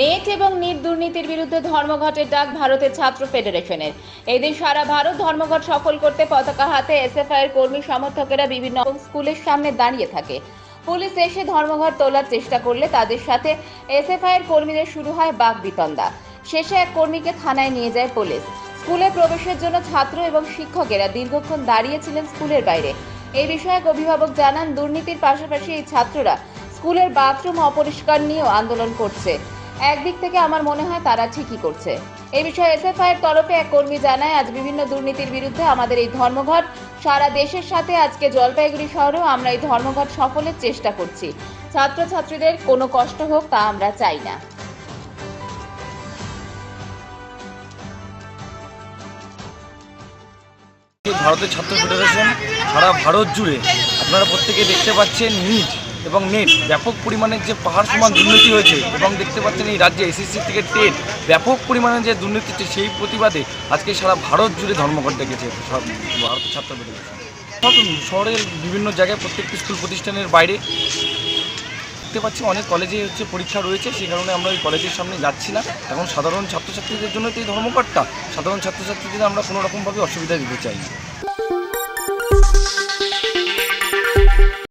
Net এবং NEET দুর্নীতির বিরুদ্ধে ধর্মঘটের ডাক ভারতের ছাত্র ফেডারেশনের। এদিন সারা ভারত ধর্মঘট সফল করতে পতাকা হাতে এসএফআই এর কর্মী সমর্থকেরা বিভিন্ন স্কুলের সামনে দাঁড়িয়ে থাকে। পুলিশ এসে ধর্মঘট তোলার চেষ্টা করলে তাদের সাথে এসএফআই এর কর্মীদের শুরু হয় বাক বিতণ্ডা শেষে এক কর্মীকে থানায় নিয়ে যায় পুলিশ। স্কুলে প্রবেশের জন্য ছাত্র এবং শিক্ষকেরা দীর্ঘক্ষণ দাঁড়িয়েছিলেন স্কুলের বাইরে। এই বিষয়ে এক অভিভাবক জানান, দুর্নীতির পাশাপাশি এই ছাত্ররা স্কুলের বাথরুম অপরিষ্কার নিয়েও আন্দোলন করছে। একদিক থেকে আমার মনে হয় তারা ঠিকই করছে। এই বিষয়ে এসএফআই এর তরফে এক কর্মী জানায়, আজ বিভিন্ন দুর্নীতির বিরুদ্ধে আমাদের এই ধর্মঘট, সারা দেশের সাথে আজকে জলপাইগুড়ি শহরেও আমরা এই ধর্মঘট সফলের চেষ্টা করছি। ছাত্রছাত্রীদের কোনো কষ্ট হোক তা আমরা চাই না। ভারতের ছাত্র ফেডারেশন সারা ভারত জুড়ে আপনারা প্রত্যেকে দেখতে পাচ্ছেন, নিট এবং নেট, ব্যাপক পরিমাণে যে পাহাড় সমান দুর্নীতি হয়েছে এবং দেখতে পাচ্ছেন এই রাজ্যে এসএসসি থেকে টেট, ব্যাপক পরিমাণে যে দুর্নীতি হচ্ছে সেই প্রতিবাদে আজকে সারা ভারত জুড়ে ধর্মঘট ডেকেছে সব ভারতের ছাত্র সব শহরের বিভিন্ন জায়গায় প্রত্যেকটি স্কুল প্রতিষ্ঠানের বাইরে দেখতে পাচ্ছি অনেক কলেজে হচ্ছে পরীক্ষা রয়েছে, সেই কারণে আমরা ওই কলেজের সামনে যাচ্ছি না। এখন সাধারণ ছাত্রছাত্রীদের জন্য তো এই ধর্মঘটটা। সাধারণ ছাত্রছাত্রীদের আমরা কোনো রকমভাবে অসুবিধা দিতে চাই না।